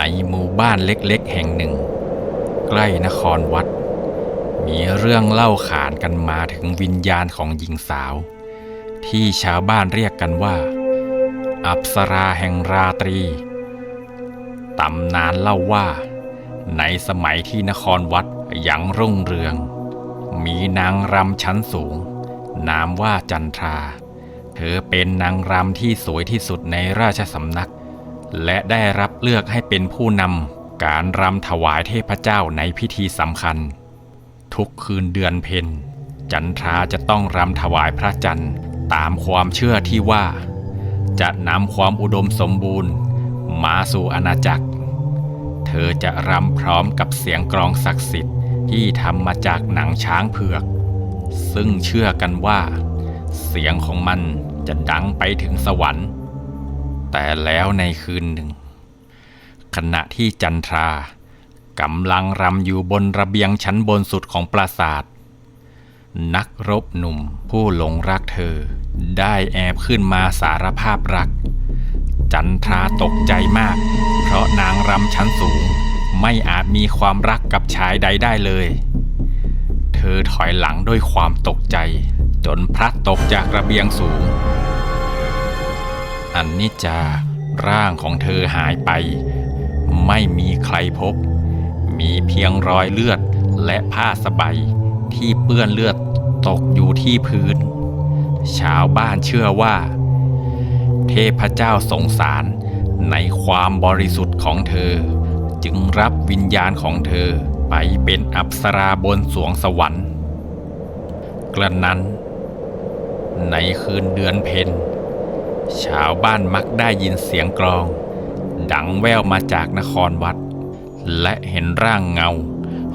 ในหมู่บ้านเล็กๆ แห่งหนึ่ง ใกล้นครวัด มีเรื่องเล่าขานกันมาถึงวิญญาณของหญิงสาว ที่ชาวบ้านเรียกกันว่า อัปสราแห่งราตรี ตำนานเล่าว่า ในสมัยที่นครวัดยังรุ่งเรือง มีนางรำชั้นสูง นามว่าจันทรา เธอเป็นนางรำที่สวยที่สุดในราชสำนัก และได้รับเลือกให้เป็นผู้นำการรำถวายเทพเจ้าในพิธีสำคัญ ทุกคืนเดือนเพ็ญจันทราจะต้องรำถวายพระจันทร์ตามความเชื่อที่ว่า จะนำความอุดมสมบูรณ์ มาสู่อาณาจักร เธอจะรำพร้อมกับเสียงกลองศักดิ์สิทธิ์ที่ทำมาจากหนังช้างเผือก ซึ่งเชื่อกันว่า เสียงของมันจะดังไปถึงสวรรค์ แต่แล้วในคืนหนึ่ง ขณะที่จันทรากำลังรำอยู่บนระเบียงชั้นบนสุดของปราสาท นักรบหนุ่มผู้หลงรักเธอ ได้แอบขึ้นมาสารภาพรัก จันทราตกใจมาก เพราะนางรำชั้นสูงไม่อาจมีความรักกับชายใดได้เลย เธอถอยหลังด้วยความตกใจ จนพลัดตกจากระเบียงสูง อันนิจจา ร่างของเธอหายไป ไม่มีใครพบ มีเพียงรอยเลือดและผ้าสบายที่เปื้อนเลือดตกอยู่ที่พื้น ชาวบ้านเชื่อว่า เทพเจ้าสงสารในความบริสุทธิ์ของเธอ จึงรับวิญญาณของเธอไปเป็นอัปสราบนสวงสวรรค์ กระนั้น ในคืนเดือนเพ็ญ ชาวบ้านมักได้ยินเสียงกลอง ดังแว่วมาจากนครวัด และเห็นร่างเงา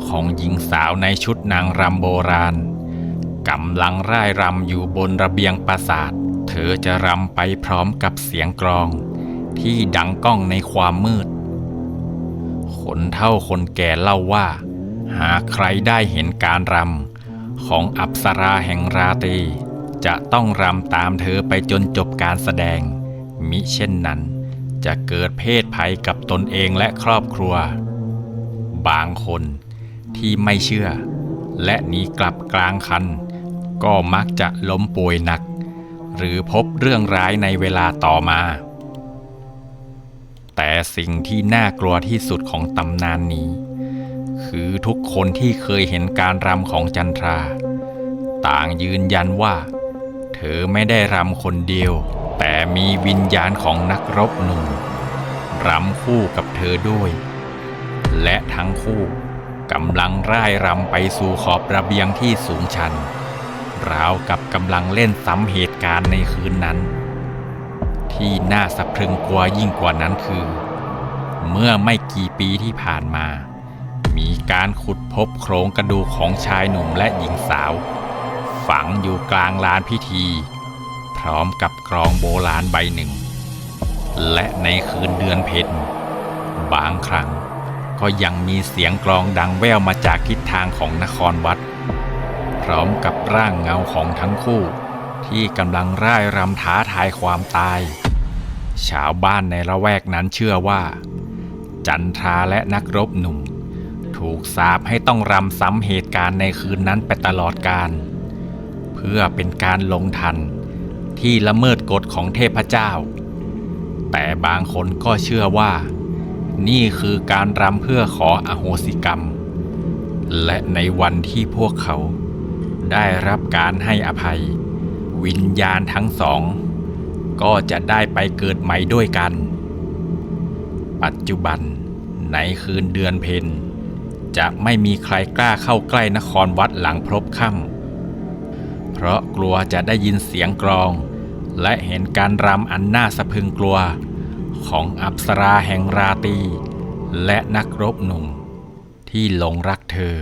ของหญิงสาวในชุดนางรำโบราณกำลังร่ายรำอยู่บนระเบียงปราสาท เธอจะรำไปพร้อมกับเสียงกลอง ที่ดังก้องในความมืด คนเท่าคนแก่เล่าว่า หากใครได้เห็นการรำของอัปสราแห่งราตรี จะต้องรำตามเธอไปจนจบการแสดง มิเช่นนั้น จะเกิดเพศภัยกับตนเองและครอบครัว บางคนที่ไม่เชื่อ และหนีกลับกลางคัน ก็มักจะล้มป่วยหนัก หรือพบเรื่องร้ายในเวลาต่อมา แต่สิ่งที่น่ากลัวที่สุดของตำนานนี้ คือทุกคนที่เคยเห็นการรำของจันทรา ต่างยืนยันว่า เธอไม่ได้รำคนเดียว แต่มีวิญญาณของนักรบหนุ่มรำคู่กับเธอด้วย และทั้งคู่กำลังร่ายรำไปสู่ขอบระเบียงที่สูงชัน ราวกับกำลังเล่นซ้ำเหตุการณ์ในคืนนั้น ที่น่าสะพรึงกลัวยิ่งกว่านั้นคือ เมื่อไม่กี่ปีที่ผ่านมา มีการขุดพบโครงกระดูกของชายหนุ่มและหญิงสาว ฝังอยู่กลางลานพิธี พร้อมกับกรองโบราณใบหนึ่ง และในคืนเดือนเพ็ญบางครั้งก็ยังมีเสียงกลองดังแว่วมาจากทิศทางของนครวัด พร้อมกับร่างเงาของทั้งคู่ ที่กำลังร่ายรำท้าทายความตาย ชาวบ้านในละแวกนั้นเชื่อว่า จันทราและนักรบหนุ่ม ถูกสาปให้ต้องรำซ้ำเหตุการณ์ในคืนนั้นไปตลอดกาล พื่อเป็นการลงทันที่ละเมิดกฎของเทพเจ้า แต่บางคนก็เชื่อว่า นี่คือการรำเพื่อขออโหสิกรรม และในวันที่พวกเขาได้รับการให้อภัย วิญญาณทั้งสอง ก็จะได้ไปเกิดใหม่ด้วยกัน ปัจจุบันในคืนเดือนเพ็ญจะไม่มีใครกล้าเข้าใกล้นครวัดหลังพรบค่ำ ราะกลัวจะได้ยินเสียงกลอง และเห็นการรำอันน่าสะพรึงกลัว ของอัปสราแห่งราตีและนักรบหนุ่ม ที่หลงรักเธอ